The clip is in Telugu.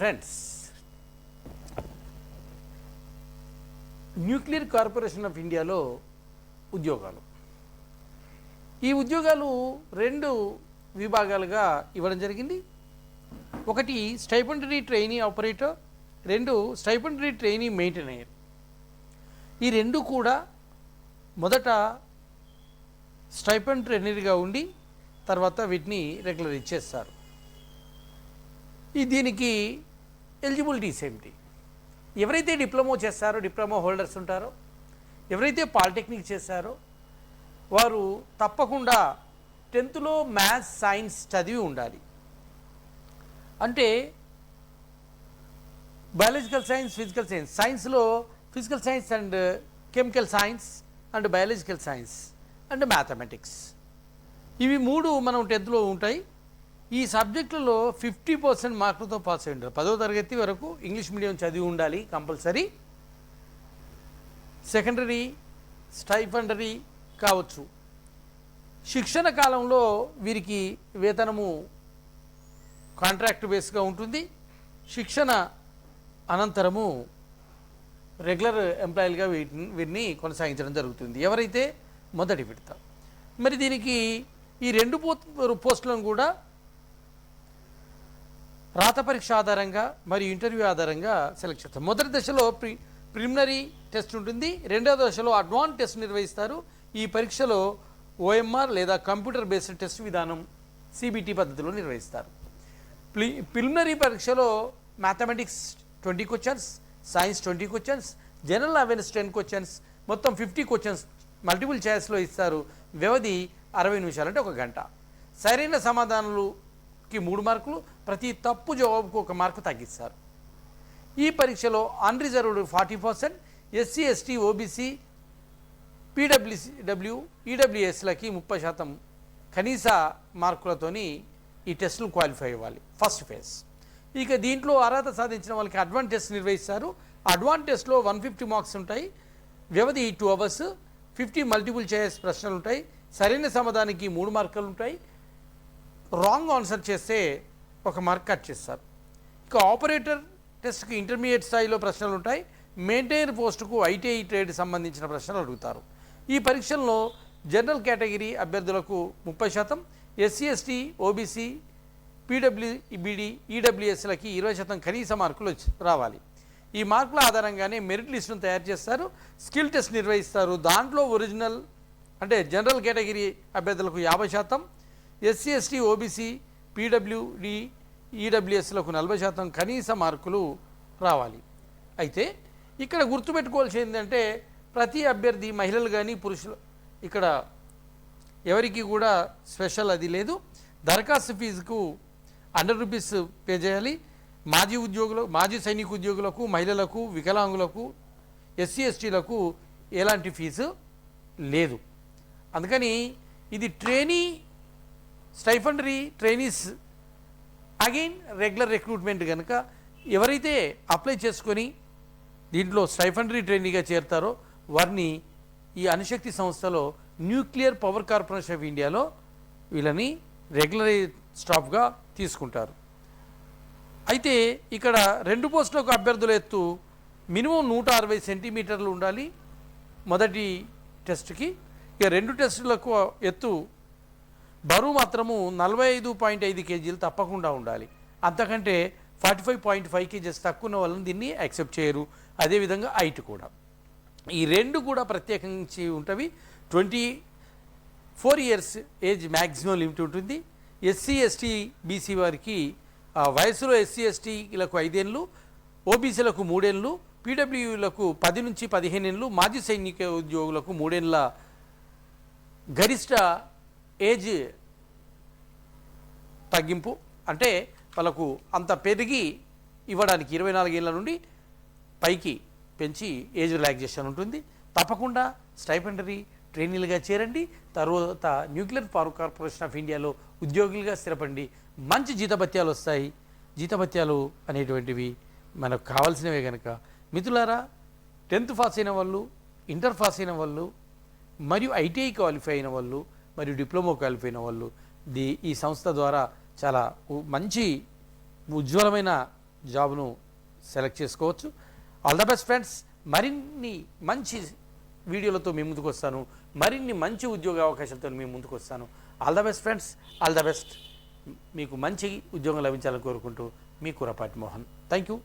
ఫ్రెండ్స్ న్యూక్లియర్ కార్పొరేషన్ ఆఫ్ ఇండియాలో ఉద్యోగాలు. ఈ ఉద్యోగాలు రెండు విభాగాలుగా ఇవ్వడం జరిగింది. ఒకటి స్టైపెండరీ ట్రైనీ ఆపరేటర్ రెండు స్టైపెండరీ ట్రైనీ మెయింటైనర్ ఈ రెండు కూడా మొదట స్టైపెండ్ ట్రైనర్గా ఉండి తర్వాత వీటిని రెగ్యులర్ ఇచ్చేస్తారు. ఈ దీనికి ఎలిజిబిలిటీస్ ఏమిటి ఎవరైతే డిప్లొమా చేస్తారో డిప్లొమా హోల్డర్స్ ఉంటారో ఎవరైతే పాలిటెక్నిక్ చేశారో వారు తప్పకుండా టెన్త్లో మ్యాథ్స్ సైన్స్ చదివి ఉండాలి. అంటే బయాలజికల్ సైన్స్ ఫిజికల్ సైన్స్. సైన్స్లో physical science and chemical science and biological science and mathematics. ఇవి మూడు మనం టెన్త్లో ఉంటాయి. ఈ సబ్జెక్టులో ఫిఫ్టీ పర్సెంట్ మార్కులతో పాస్ అయి ఉంటారు. పదో తరగతి వరకు ఇంగ్లీష్ మీడియం చదివి ఉండాలి కంపల్సరీ. సెకండరీ స్టైఫండరీ కావచ్చు. శిక్షణ కాలంలో వీరికి వేతనము కాంట్రాక్ట్ బేస్గా ఉంటుంది. శిక్షణ అనంతరము రెగ్యులర్ ఎంప్లాయీలుగా వీటిని వీరిని కొనసాగించడం జరుగుతుంది. ఎవరైతే మొదటి విడత. మరి దీనికి ఈ రెండు పో పోస్టులను కూడా రాత పరీక్ష ఆధారంగా మరియు ఇంటర్వ్యూ ఆధారంగా సెలెక్ట్ చేస్తారు. మొదటి దశలో ప్రి ప్రిలిమినరీ టెస్ట్ ఉంటుంది. రెండవ దశలో అడ్వాన్స్ టెస్ట్ నిర్వహిస్తారు. ఈ పరీక్షలో ఓఎంఆర్ లేదా కంప్యూటర్ బేస్డ్ టెస్ట్ విధానం సిబిటి పద్ధతిలో నిర్వహిస్తారు. ప్లి ప్రిలిమినరీ పరీక్షలో mathematics twenty questions science twenty questions general awareness ten questions మొత్తం ఫిఫ్టీ క్వశ్చన్స్ మల్టిపుల్ ఛాయిస్లో ఇస్తారు. వ్యవధి అరవై నిమిషాలు అంటే ఒక గంట. సరైన సమాధానాలు కి మూడు మార్కులు ప్రతి తప్పు జవాబుకు ఒక మార్కు తగ్గిస్తారు. ఈ పరీక్షలో unreserved forty percent SC ST OBC PWC W ఈడబ్ల్యూఎస్లకి ముప్పై శాతం కనీస మార్కులతోని ఈ టెస్టులు క్వాలిఫై అవ్వాలి. ఫస్ట్ ఫేజ్ ఇక దీంట్లో అర్హత సాధించిన వాళ్ళకి అడ్వాన్స్ టెస్ట్ నిర్వహిస్తారు. అడ్వాన్స్ టెస్ట్లో వన్ ఫిఫ్టీ మార్క్స్ ఉంటాయి. వ్యవధి two hours fifty multiple choice ప్రశ్నలు ఉంటాయి. సరైన సమాధానికి మూడు మార్కులు ఉంటాయి. రాంగ్ ఆన్సర్ చేస్తే ఒక మార్క్ కట్ చేస్తారు. ఇక ఆపరేటర్ టెస్ట్కి ఇంటర్మీడియట్ స్థాయిలో ప్రశ్నలు ఉంటాయి. మెయింటైన్ పోస్టుకు ఐటీఐ ట్రేడ్ సంబంధించిన ప్రశ్నలు అడుగుతారు. ఈ పరీక్షల్లో జనరల్ కేటగిరీ అభ్యర్థులకు ముప్పై శాతం ఎస్సీ ఎస్టీ ఓబీసీ పీడబ్ల్యూబిడి ఈడబ్ల్యూఎస్లకి ఇరవై శాతం కనీస మార్కులు రావాలి. ఈ మార్కుల ఆధారంగానే మెరిట్ లిస్టును తయారు చేస్తారు స్కిల్ టెస్ట్ నిర్వహిస్తారు. దాంట్లో ఒరిజినల్ అంటే జనరల్ కేటగిరీ అభ్యర్థులకు యాభై శాతం ఎస్సీ ఎస్టీ ఓబీసీ పీడబ్ల్యూడి ఈడబ్ల్యూఎస్లకు నలభై శాతం కనీస మార్కులు రావాలి. అయితే ఇక్కడ గుర్తుపెట్టుకోవాల్సింది ఏంటంటే ప్రతి అభ్యర్థి మహిళలు కానీ పురుషులు ఇక్కడ ఎవరికి కూడా స్పెషల్ అది లేదు. దరఖాస్తు ఫీజుకు హండ్రెడ్ రూపీస్ పే చేయాలి. మాజీ ఉద్యోగులు మాజీ సైనిక ఉద్యోగులకు మహిళలకు వికలాంగులకు ఎస్సీ ఎస్టీలకు ఎలాంటి ఫీజు లేదు. అందుకని ఇది trainee stipendiary trainees again regular recruitment కనుక ఎవరైతే అప్లై చేసుకొని దీంట్లో స్టైఫండరీ ట్రైనీగా చేరుతారో వారిని ఈ అణుశక్తి సంస్థలో న్యూక్లియర్ పవర్ కార్పొరేషన్ ఆఫ్ ఇండియాలో వీళ్ళని రెగ్యులర్ స్టాఫ్గా తీసుకుంటారు. అయితే ఇక్కడ రెండు పోస్టులకు అభ్యర్థుల ఎత్తు మినిమం నూట అరవై సెంటీమీటర్లు ఉండాలి. మొదటి టెస్ట్కి ఇక రెండు టెస్టులకు ఎత్తు బరువు మాత్రము నలభై ఐదు పాయింట్ ఐదు కేజీలు తప్పకుండా ఉండాలి. అంతకంటే forty five point five kgs తక్కువ ఉన్న వాళ్ళని దీన్ని యాక్సెప్ట్ చేయరు. అదేవిధంగా హైట్ కూడా. ఈ రెండు కూడా ప్రత్యేకించి ఉంటవి. Twenty four years age maximum limit ఉంటుంది. ఎస్సీ ఎస్టీ బీసీ వారికి వయసులో ఎస్సీ ఎస్టీలకు ఐదేళ్ళు ఓబీసీలకు మూడేళ్ళు పీడబ్ల్యూలకు పది నుంచి పదిహేను ఏళ్ళు మాజీ సైనిక ఉద్యోగులకు మూడేళ్ళ గరిష్ట ఏజ్ తగ్గింపు. అంటే వాళ్ళకు అంత పెరిగి ఇవ్వడానికి ఇరవై నాలుగేళ్ళ నుండి పైకి పెంచి ఏజ్ రిలాక్సేషన్ ఉంటుంది. తప్పకుండా స్టైపెండరీ ట్రైనీలుగా చేరండి. తర్వాత న్యూక్లియర్ పవర్ కార్పొరేషన్ ఆఫ్ ఇండియాలో ఉద్యోగులుగా స్థిరపండి మంచి జీతభత్యాలు వస్తాయి. జీతభత్యాలు అనేటువంటివి మనకు కావాల్సినవే కనుక మిత్రులారా టెన్త్ పాస్ అయిన వాళ్ళు ఇంటర్ పాస్ అయిన వాళ్ళు మరియు ఐటీఐ క్వాలిఫై అయిన వాళ్ళు మరియు డిప్లొమా క్వాలిఫై అయిన వాళ్ళు ది ఈ సంస్థ ద్వారా చాలా ఉ- మంచి ఉజ్వలమైన జాబ్ను సెలెక్ట్ చేసుకోవచ్చు. ఆల్ ద బెస్ట్ ఫ్రెండ్స్ మరిన్ని మంచి వీడియోలతో మీ ముందుకు వస్తాను. మరిన్ని మంచి ఉద్యోగ అవకాశాలతో మీ ముందుకు వస్తాను. All the best friends all the best మీకు మంచి ఉద్యోగం లభించాలని కోరుకుంటూ మీ కూరపాటి మోహన్. Thank you